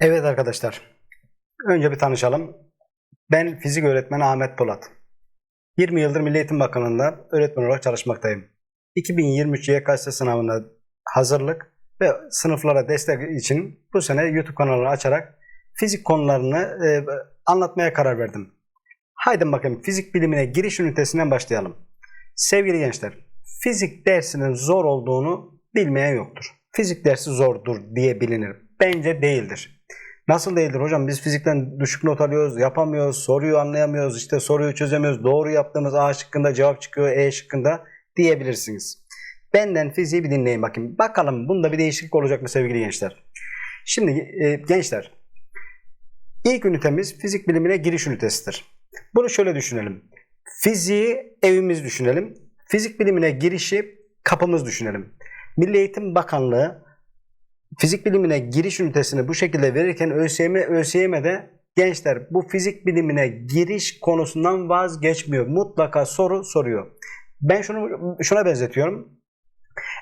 Evet arkadaşlar. Önce bir tanışalım. Ben fizik öğretmeni Ahmet Polat. 20 yıldır Milli Eğitim Bakanlığı'nda öğretmen olarak çalışmaktayım. 2023 YKS sınavına hazırlık ve sınıflara destek için bu sene YouTube kanalını açarak fizik konularını e, anlatmaya karar verdim. Haydi bakayım fizik bilimine giriş ünitesinden başlayalım. Sevgili gençler, fizik dersinin zor olduğunu bilmeyen yoktur. Fizik dersi zordur diye bilinir. Bence değildir. Nasıl değildir hocam? Biz fizikten düşük not alıyoruz, yapamıyoruz, soruyu anlayamıyoruz, işte soruyu çözemiyoruz. Doğru yaptığımız A şıkkında cevap çıkıyor, E şıkkında diyebilirsiniz. Benden fiziği bir dinleyin bakayım. Bakalım bunda bir değişiklik olacak mı sevgili gençler? Şimdi e, gençler, ilk ünitemiz fizik bilimine giriş ünitesidir. Bunu şöyle düşünelim. Fiziği evimiz düşünelim. Fizik bilimine girişi kapımız düşünelim. Milli Eğitim Bakanlığı fizik bilimine giriş ünitesini bu şekilde verirken ÖSYM, ÖSYM'de gençler bu fizik bilimine giriş konusundan vazgeçmiyor. Mutlaka soru soruyor. Ben şunu şuna benzetiyorum.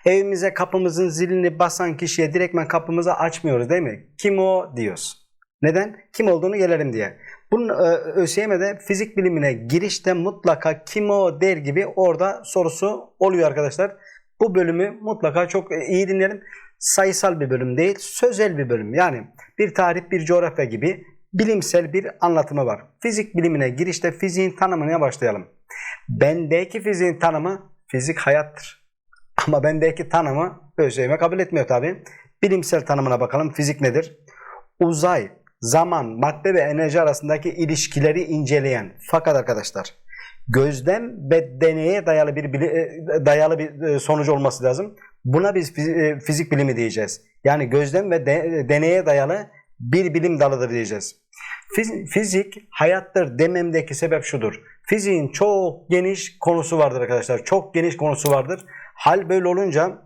Evimize kapımızın zilini basan kişiye direktmen kapımızı açmıyoruz değil mi? Kim o diyoruz. Neden? Kim olduğunu gelelim diye. Bunun e, ÖSYM'de fizik bilimine girişte mutlaka kim o der gibi orada sorusu oluyor arkadaşlar. Bu bölümü mutlaka çok iyi dinleyelim. Sayısal bir bölüm değil, sözel bir bölüm. Yani bir tarih, bir coğrafya gibi bilimsel bir anlatımı var. Fizik bilimine girişte fiziğin tanımına başlayalım. Bendeki fiziğin tanımı fizik hayattır. Ama bendeki tanımı ÖSYM kabul etmiyor tabi. Bilimsel tanımına bakalım. Fizik nedir? Uzay, zaman, madde ve enerji arasındaki ilişkileri inceleyen. Fakat arkadaşlar gözlem ve deneye dayalı bir bili- dayalı bir sonuç olması lazım. Buna biz fiz- fizik bilimi diyeceğiz. Yani gözlem ve de- deneye dayalı bir bilim dalıdır diyeceğiz. Fiz- Fizik hayattır dememdeki sebep şudur. Fiziğin çok geniş konusu vardır arkadaşlar. Çok geniş konusu vardır. Hal böyle olunca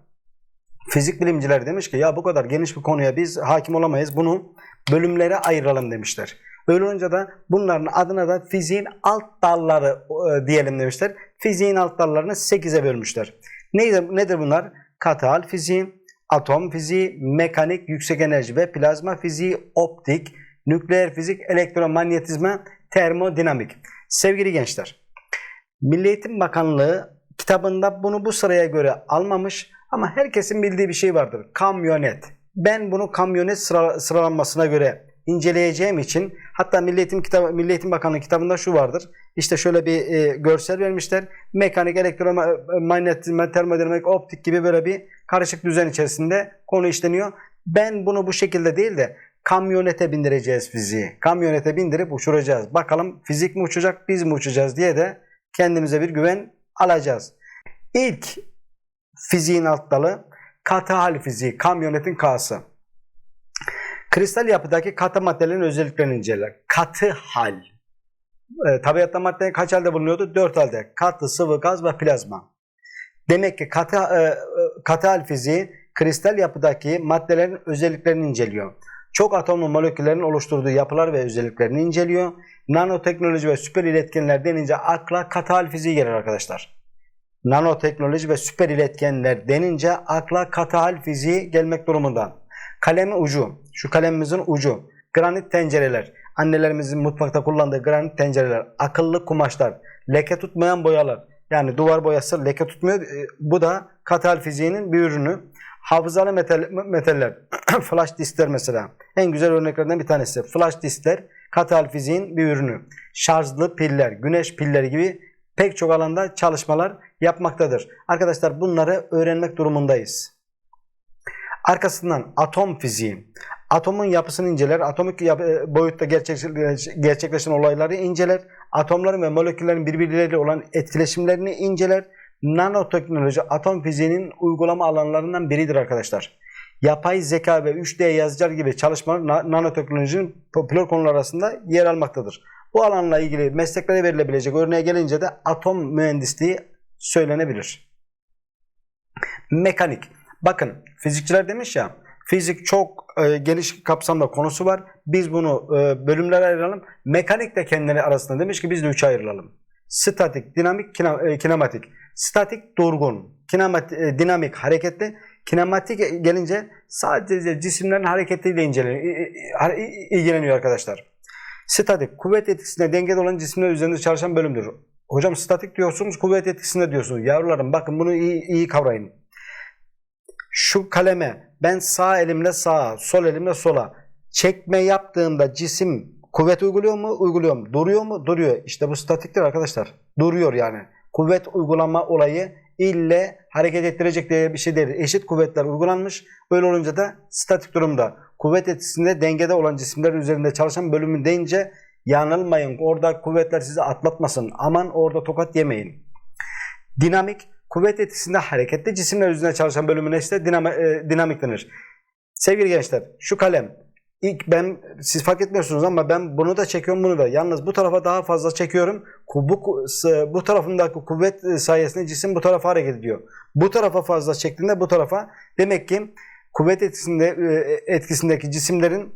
fizik bilimciler demiş ki ya bu kadar geniş bir konuya biz hakim olamayız. Bunu bölümlere ayıralım demişler. Öyle olunca da bunların adına da fiziğin alt dalları e, diyelim demişler. Fiziğin alt dallarını 8'e bölmüşler. Nedir, nedir bunlar? Katı hal fiziği, atom fiziği, mekanik, yüksek enerji ve plazma fiziği, optik, nükleer fizik, elektromanyetizma, termodinamik. Sevgili gençler, Milli Eğitim Bakanlığı kitabında bunu bu sıraya göre almamış ama herkesin bildiği bir şey vardır. Kamyonet. Ben bunu kamyonet sıra- sıralanmasına göre inceleyeceğim için hatta Milli Eğitim, kitabı, Milli Eğitim Bakanlığı kitabında şu vardır. İşte şöyle bir e, görsel vermişler. Mekanik, elektromanyetizma, termodinamik, optik gibi böyle bir karışık düzen içerisinde konu işleniyor. Ben bunu bu şekilde değil de kamyonete bindireceğiz fiziği. Kamyonete bindirip uçuracağız. Bakalım fizik mi uçacak, biz mi uçacağız diye de kendimize bir güven alacağız. İlk fiziğin alt dalı katı hal fiziği, kamyonetin K'sı. Kristal yapıdaki katı maddelerin özelliklerini inceler. Katı hal. E, tabiatta madde kaç halde bulunuyordu? Dört halde. Katı, sıvı, gaz ve plazma. Demek ki katı, e, e, katı hal fiziği kristal yapıdaki maddelerin özelliklerini inceliyor. Çok atomlu moleküllerin oluşturduğu yapılar ve özelliklerini inceliyor. Nanoteknoloji ve süper iletkenler denince akla katı hal fiziği gelir arkadaşlar. Nanoteknoloji ve süper iletkenler denince akla katı hal fiziği gelmek durumunda. Kalem ucu, şu kalemimizin ucu, granit tencereler, annelerimizin mutfakta kullandığı granit tencereler, akıllı kumaşlar, leke tutmayan boyalar. Yani duvar boyası leke tutmuyor. E, Bu da katı hal fiziğinin bir ürünü. Hafızalı metal, metaller, flash diskler mesela. En güzel örneklerden bir tanesi. Flash diskler katı hal fiziğin bir ürünü. Şarjlı piller, güneş pilleri gibi pek çok alanda çalışmalar yapmaktadır. Arkadaşlar bunları öğrenmek durumundayız. Arkasından atom fiziği. Atomun yapısını inceler, atomik e, boyutta gerçekleş- gerçekleşen olayları inceler, atomların ve moleküllerin birbirleriyle olan etkileşimlerini inceler. Nanoteknoloji atom fiziğinin uygulama alanlarından biridir arkadaşlar. Yapay zeka ve 3D yazıcılar gibi çalışmalar na- nanoteknolojinin popüler konular arasında yer almaktadır. Bu alanla ilgili mesleklere verilebilecek örneğe gelince de atom mühendisliği söylenebilir. Mekanik. Bakın fizikçiler demiş ya fizik çok e, geniş kapsamda konusu var. Biz bunu e, bölümlere ayıralım. Mekanik de kendileri arasında demiş ki biz de üçe ayıralım. Statik, dinamik, e, kinematik. Statik durgun, kinematik, dinamik hareketli, Kinematik gelince sadece cisimlerin hareketiyle incelen- i- i- i- ilgileniyor arkadaşlar. Statik, kuvvet etkisinde dengede olan cisimler üzerinde çalışan bölümdür. Hocam statik diyorsunuz, kuvvet etkisinde diyorsunuz. Yavrularım bakın bunu iyi, iyi kavrayın. Şu kaleme ben sağ elimle sağa, sol elimle sola çekme yaptığımda cisim kuvvet uyguluyor mu? Uyguluyor mu? Duruyor mu? Duruyor. İşte bu statiktir arkadaşlar. Duruyor yani. Kuvvet uygulama olayı ille hareket ettirecek diye bir şey değil. Eşit kuvvetler uygulanmış. Böyle olunca da statik durumda. Kuvvet etkisinde dengede olan cisimler üzerinde çalışan bölümü deyince yanılmayın. Orada kuvvetler sizi atlatmasın. Aman orada tokat yemeyin. Dinamik, kuvvet etkisinde hareketli cisimler üzerinde çalışan bölümüne ise dinama, e, dinamik denir. Sevgili gençler, şu kalem ilk ben siz fark etmiyorsunuz ama ben bunu da çekiyorum bunu da. Yalnız bu tarafa daha fazla çekiyorum. Bu bu tarafındaki kuvvet sayesinde cisim bu tarafa hareket ediyor. Bu tarafa fazla çektiğinde bu tarafa demek ki kuvvet etkisinde e, etkisindeki cisimlerin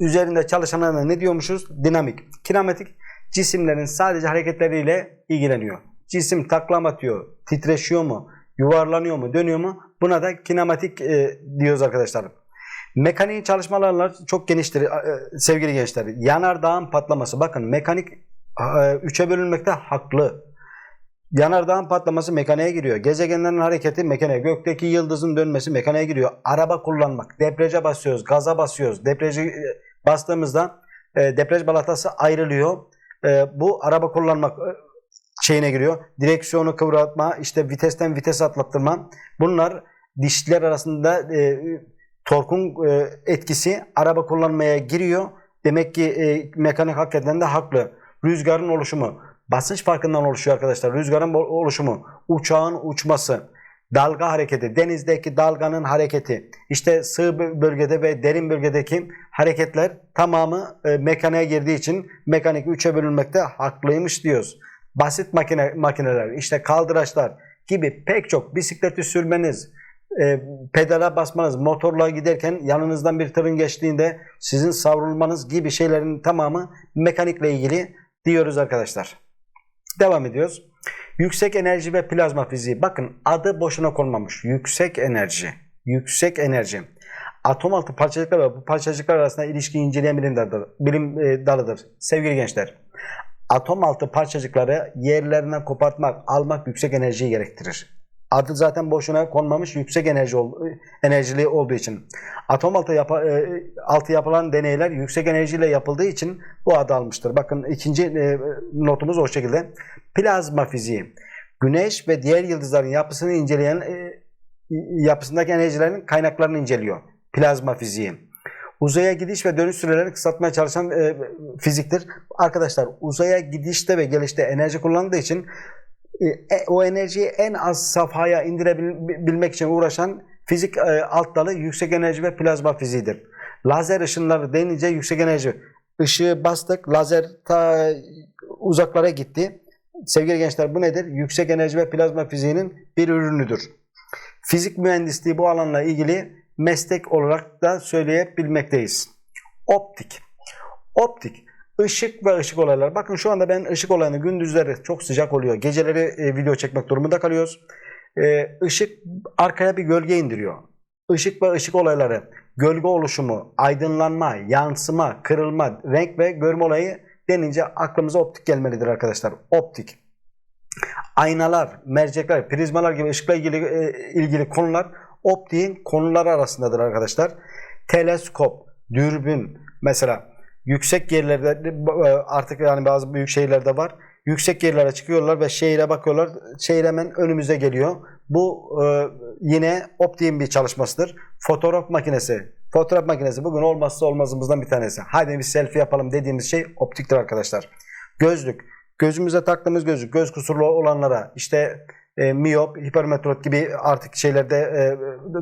üzerinde çalışanlarına ne diyormuşuz? Dinamik. Kinematik cisimlerin sadece hareketleriyle ilgileniyor. Cisim taklam atıyor, titreşiyor mu, yuvarlanıyor mu, dönüyor mu? Buna da kinematik e, diyoruz arkadaşlar. Mekaniğin çalışmalarla çok geniştir e, sevgili gençler. Yanardağın patlaması. Bakın mekanik e, üçe bölünmekte haklı. Yanardağın patlaması mekaniğe giriyor. Gezegenlerin hareketi mekaniğe. Gökteki yıldızın dönmesi mekaniğe giriyor. Araba kullanmak. Depreje basıyoruz. Gaza basıyoruz. Depreji e, bastığımızda e, deprej balatası ayrılıyor. E, bu araba kullanmak e, şeyine giriyor. Direksiyonu kıvratma, işte vitesten vites atlattırma. Bunlar dişler arasında e, torkun e, etkisi araba kullanmaya giriyor. Demek ki e, mekanik hakikaten de haklı. Rüzgarın oluşumu, basınç farkından oluşuyor arkadaşlar. Rüzgarın oluşumu, uçağın uçması, dalga hareketi, denizdeki dalganın hareketi, işte sığ bö- bölgede ve derin bölgedeki hareketler tamamı e, mekaniğe girdiği için mekanik üçe bölünmekte haklıymış diyoruz. Basit makine makineler, işte kaldıraçlar gibi pek çok bisikleti sürmeniz, e, pedala basmanız, motorla giderken yanınızdan bir tırın geçtiğinde sizin savrulmanız gibi şeylerin tamamı mekanikle ilgili diyoruz arkadaşlar. Devam ediyoruz. Yüksek enerji ve plazma fiziği. Bakın adı boşuna konmamış. Yüksek enerji. Yüksek enerji. Atom altı parçacıklar ve bu parçacıklar arasında ilişki inceleyen bilim dalıdır. E, dalıdır. Sevgili gençler. Atom altı parçacıkları yerlerinden kopartmak, almak yüksek enerjiyi gerektirir. Adı zaten boşuna konmamış yüksek enerji ol, enerjili olduğu için. Atom altı, yapa, e, altı yapılan deneyler yüksek enerjiyle yapıldığı için bu adı almıştır. Bakın ikinci e, notumuz o şekilde. Plazma fiziği. Güneş ve diğer yıldızların yapısını inceleyen e, yapısındaki enerjilerin kaynaklarını inceliyor. Plazma fiziği. Uzaya gidiş ve dönüş sürelerini kısaltmaya çalışan e, fiziktir. Arkadaşlar uzaya gidişte ve gelişte enerji kullanıldığı için e, o enerjiyi en az safhaya indirebilmek için uğraşan fizik e, alt dalı yüksek enerji ve plazma fiziğidir. Lazer ışınları denince yüksek enerji. Işığı bastık, lazer ta uzaklara gitti. Sevgili gençler bu nedir? Yüksek enerji ve plazma fiziğinin bir ürünüdür. Fizik mühendisliği bu alanla ilgili meslek olarak da söyleyebilmekteyiz. Optik. Optik. Işık ve ışık olayları. Bakın şu anda ben ışık olayını gündüzleri çok sıcak oluyor. Geceleri e, video çekmek durumunda kalıyoruz. E, ışık arkaya bir gölge indiriyor. Işık ve ışık olayları, gölge oluşumu, aydınlanma, yansıma, kırılma, renk ve görme olayı denince aklımıza optik gelmelidir arkadaşlar. Optik. Aynalar, mercekler, prizmalar gibi ışıkla ilgili e, ilgili konular optiğin konuları arasındadır arkadaşlar. Teleskop, dürbün mesela yüksek yerlerde artık yani bazı büyük şehirlerde var. Yüksek yerlere çıkıyorlar ve şehire bakıyorlar. Şehir hemen önümüze geliyor. Bu e, yine optiğin bir çalışmasıdır. Fotoğraf makinesi. Fotoğraf makinesi bugün olmazsa olmazımızdan bir tanesi. Hadi bir selfie yapalım dediğimiz şey optiktir arkadaşlar. Gözlük. Gözümüze taktığımız gözlük. Göz kusurlu olanlara işte e, miyop, hipermetrop gibi artık şeylerde e,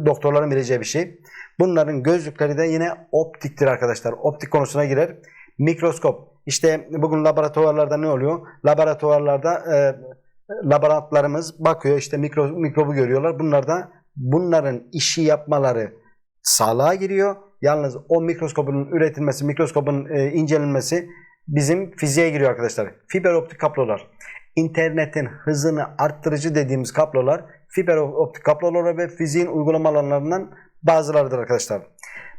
doktorların bileceği bir şey. Bunların gözlükleri de yine optiktir arkadaşlar. Optik konusuna girer. Mikroskop. İşte bugün laboratuvarlarda ne oluyor? Laboratuvarlarda e, laborantlarımız bakıyor işte mikro, mikrobu görüyorlar. Bunlar da bunların işi yapmaları sağlığa giriyor. Yalnız o mikroskopun üretilmesi, mikroskopun e, incelenmesi bizim fiziğe giriyor arkadaşlar. Fiber optik kablolar. İnternetin hızını arttırıcı dediğimiz kablolar fiber optik kablolar ve fiziğin uygulama alanlarından bazılarıdır arkadaşlar.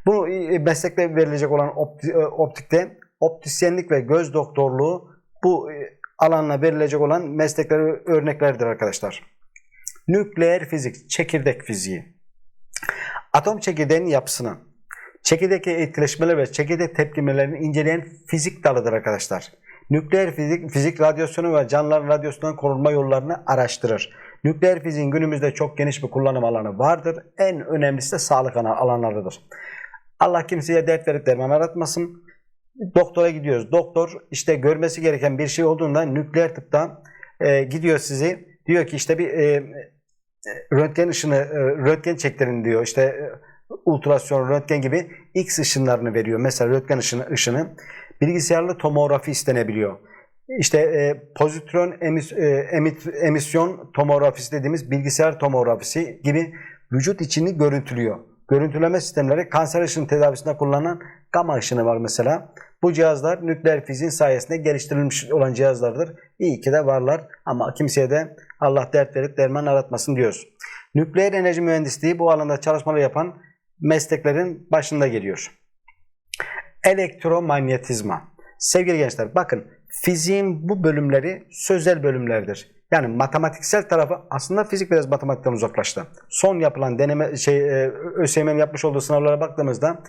Bu e, meslekte verilecek olan e, optikte optisyenlik ve göz doktorluğu bu e, alanla verilecek olan meslekleri örneklerdir arkadaşlar. Nükleer fizik, çekirdek fiziği. Atom çekirdeğinin yapısını, çekirdekteki etkileşmeler ve çekirdek tepkimelerini inceleyen fizik dalıdır arkadaşlar. Nükleer fizik, fizik radyasyonu ve canlıların radyasyonundan korunma yollarını araştırır. Nükleer fiziğin günümüzde çok geniş bir kullanım alanı vardır. En önemlisi de sağlık alanlarıdır. Allah kimseye dert verip derman aratmasın. Doktora gidiyoruz. Doktor işte görmesi gereken bir şey olduğunda nükleer tıpta e, gidiyor sizi. Diyor ki işte bir e, röntgen ışını, e, röntgen çektirin diyor. İşte e, ultrason, röntgen gibi X ışınlarını veriyor. Mesela röntgen ışını, ışını. Bilgisayarlı tomografi istenebiliyor. İşte e, pozitron emis, e, emit, emisyon tomografisi dediğimiz bilgisayar tomografisi gibi vücut içini görüntülüyor. Görüntüleme sistemleri kanser ışını tedavisinde kullanılan gamma ışını var mesela. Bu cihazlar nükleer fiziğin sayesinde geliştirilmiş olan cihazlardır. İyi ki de varlar ama kimseye de Allah dert verip derman aratmasın diyoruz. Nükleer enerji mühendisliği bu alanda çalışmalar yapan mesleklerin başında geliyor. Elektromanyetizma. Sevgili gençler bakın fiziğin bu bölümleri sözel bölümlerdir. Yani matematiksel tarafı aslında fizik biraz matematikten uzaklaştı. Son yapılan deneme şey e, ÖSYM'nin yapmış olduğu sınavlara baktığımızda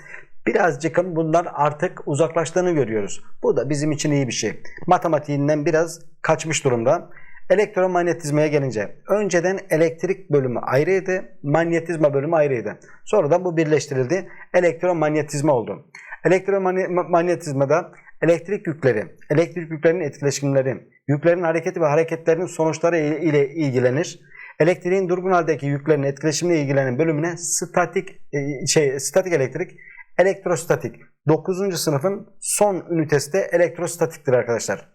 birazcık bunlar artık uzaklaştığını görüyoruz. Bu da bizim için iyi bir şey. Matematiğinden biraz kaçmış durumda. Elektromanyetizmaya gelince önceden elektrik bölümü ayrıydı, manyetizma bölümü ayrıydı. Sonradan bu birleştirildi. Elektromanyetizma oldu. Elektromanyetizmada elektrik yükleri, elektrik yüklerinin etkileşimleri, yüklerin hareketi ve hareketlerinin sonuçları ile ilgilenir. Elektriğin durgun haldeki yüklerin etkileşimiyle ilgilenen bölümüne statik e, şey statik elektrik, elektrostatik. 9. sınıfın son ünitesi de elektrostatiktir arkadaşlar.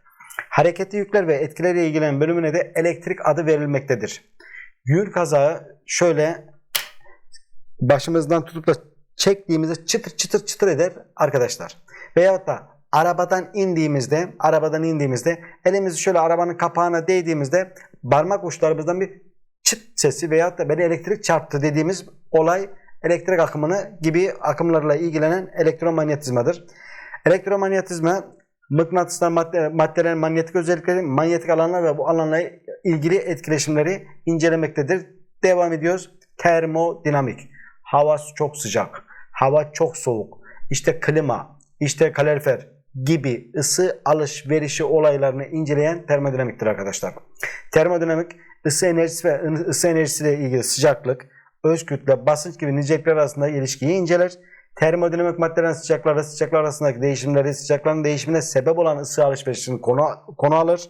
Hareketli yükler ve etkileriyle ilgilenen bölümüne de elektrik adı verilmektedir. Yür kazağı şöyle başımızdan tutup da çektiğimizde çıtır çıtır çıtır eder arkadaşlar. Veyahut da arabadan indiğimizde, arabadan indiğimizde elimizi şöyle arabanın kapağına değdiğimizde parmak uçlarımızdan bir çıt sesi veyahut da beni elektrik çarptı dediğimiz olay elektrik akımını gibi akımlarla ilgilenen elektromanyetizmadır. Elektromanyetizma mıknatıslar madde, maddelerin manyetik özellikleri, manyetik alanlar ve bu alanla ilgili etkileşimleri incelemektedir. Devam ediyoruz. Termodinamik. Hava çok sıcak, hava çok soğuk. İşte klima, işte kalorifer gibi ısı alışverişi olaylarını inceleyen termodinamiktir arkadaşlar. Termodinamik ısı enerjisi ve ısı enerjisiyle ilgili sıcaklık, öz kütle, basınç gibi nicelikler arasında ilişkiyi inceler. Termodinamik maddelerin sıcakları, sıcaklar arasındaki değişimleri, sıcakların değişimine sebep olan ısı alışverişini konu, konu alır.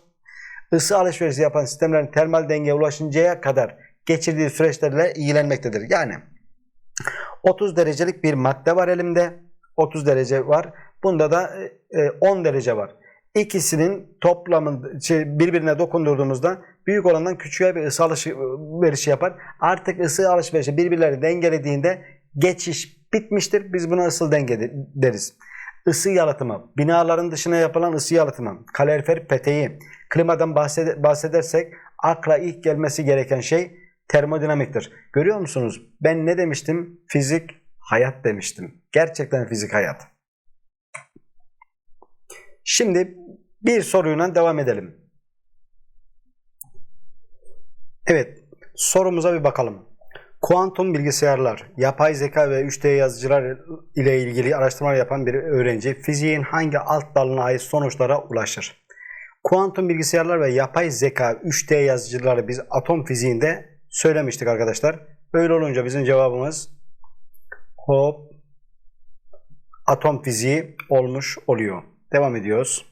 Isı alışverişi yapan sistemlerin termal dengeye ulaşıncaya kadar geçirdiği süreçlerle ilgilenmektedir. Yani 30 derecelik bir madde var elimde. 30 derece var. Bunda da 10 derece var. İkisinin toplamı şey, birbirine dokundurduğumuzda büyük olandan küçüğe bir ısı alışverişi yapar. Artık ısı alışverişi birbirlerini dengelediğinde geçiş bitmiştir. Biz buna ısı denge deriz. Isı yalıtımı, binaların dışına yapılan ısı yalıtımı, kalorifer peteği, klimadan bahsedersek akla ilk gelmesi gereken şey termodinamiktir. Görüyor musunuz? Ben ne demiştim? Fizik hayat demiştim. Gerçekten fizik hayat. Şimdi bir soruyla devam edelim. Evet, sorumuza bir bakalım. Kuantum bilgisayarlar, yapay zeka ve 3D yazıcılar ile ilgili araştırmalar yapan bir öğrenci fiziğin hangi alt dalına ait sonuçlara ulaşır? Kuantum bilgisayarlar ve yapay zeka 3D yazıcıları biz atom fiziğinde söylemiştik arkadaşlar. Öyle olunca bizim cevabımız hop atom fiziği olmuş oluyor. Devam ediyoruz.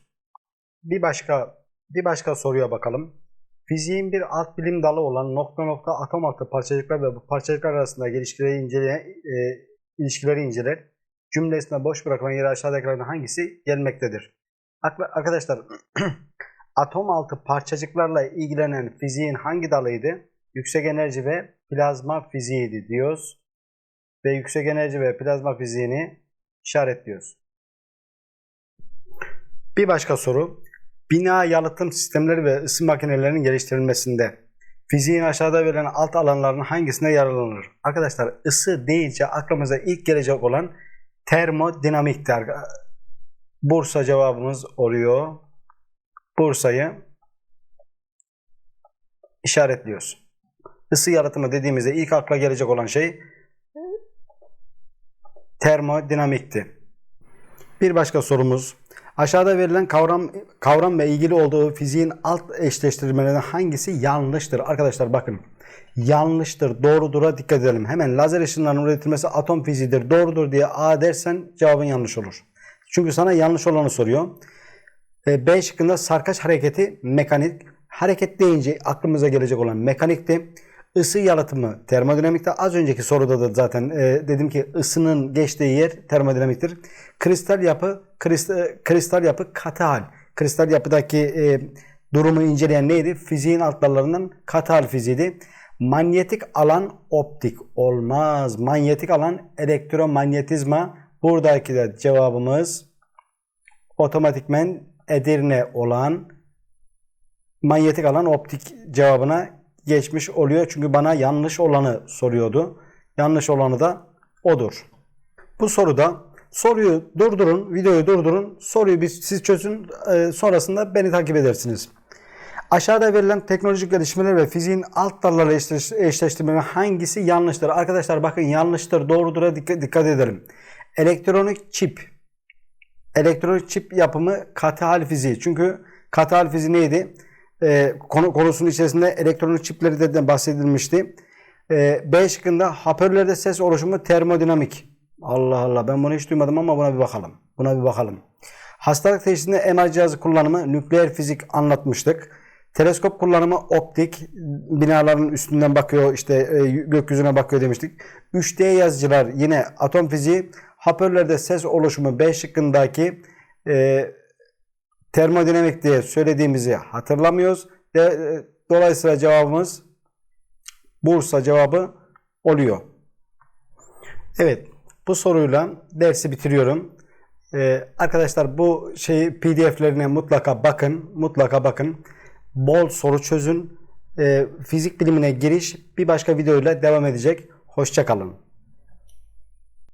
Bir başka bir başka soruya bakalım. Fiziğin bir alt bilim dalı olan nokta nokta atom altı parçacıklar ve bu parçacıklar arasında ilişkileri inceleyen e, ilişkileri inceler. Cümlesine boş bırakılan yere aşağıdakilerden hangisi gelmektedir? Arkadaşlar atom altı parçacıklarla ilgilenen fiziğin hangi dalıydı? Yüksek enerji ve plazma fiziğiydi diyoruz. Ve yüksek enerji ve plazma fiziğini işaretliyoruz. Bir başka soru. bina yalıtım sistemleri ve ısı makinelerinin geliştirilmesinde fiziğin aşağıda verilen alt alanlarının hangisine yararlanır? Arkadaşlar ısı deyince aklımıza ilk gelecek olan termodinamiktir. Bursa cevabımız oluyor. Bursa'yı işaretliyoruz. Isı yalıtımı dediğimizde ilk akla gelecek olan şey termodinamikti. Bir başka sorumuz. Aşağıda verilen kavram kavram ve ilgili olduğu fiziğin alt eşleştirmelerinden hangisi yanlıştır? Arkadaşlar bakın. Yanlıştır, doğrudur'a dikkat edelim. Hemen lazer ışınlarının üretilmesi atom fiziğidir, doğrudur diye A dersen cevabın yanlış olur. Çünkü sana yanlış olanı soruyor. B şıkkında sarkaç hareketi mekanik. Hareket deyince aklımıza gelecek olan mekanikti. Isı yalıtımı termodinamikte. Az önceki soruda da zaten e, dedim ki ısının geçtiği yer termodinamiktir. Kristal yapı kristal, kristal yapı katı hal. Kristal yapıdaki e, durumu inceleyen neydi? Fiziğin alt dallarından katı hal fiziğiydi. Manyetik alan optik olmaz. Manyetik alan elektromanyetizma. Buradaki de cevabımız otomatikmen Edirne olan manyetik alan optik cevabına geçmiş oluyor. Çünkü bana yanlış olanı soruyordu. Yanlış olanı da odur. Bu soruda soruyu durdurun, videoyu durdurun. Soruyu bir siz çözün. e, sonrasında beni takip edersiniz. Aşağıda verilen teknolojik gelişmeler ve fiziğin alt dallarıyla eşleş, eşleştirmeleri hangisi yanlıştır? Arkadaşlar bakın yanlıştır, doğrudur'a dikkat, dikkat edelim. Elektronik çip. Elektronik çip yapımı katı hal fiziği. Çünkü katı hal fiziği neydi? Ee, konu, konusunun içerisinde elektronik çipleri de bahsedilmişti. Ee, B şıkkında hoparlörlerde ses oluşumu termodinamik. Allah Allah ben bunu hiç duymadım ama buna bir bakalım. Buna bir bakalım. Hastalık teşhisinde MR cihazı kullanımı nükleer fizik anlatmıştık. Teleskop kullanımı optik, binaların üstünden bakıyor, işte e, gökyüzüne bakıyor demiştik. 3D yazıcılar yine atom fiziği. Hoparlörlerde ses oluşumu B şıkkındaki e, termodinamik diye söylediğimizi hatırlamıyoruz. Ve, e, dolayısıyla cevabımız Bursa cevabı oluyor. Evet, bu soruyla dersi bitiriyorum. Ee, arkadaşlar bu şey PDF'lerine mutlaka bakın, mutlaka bakın. Bol soru çözün. Ee, fizik bilimine giriş bir başka videoyla devam edecek. Hoşçakalın.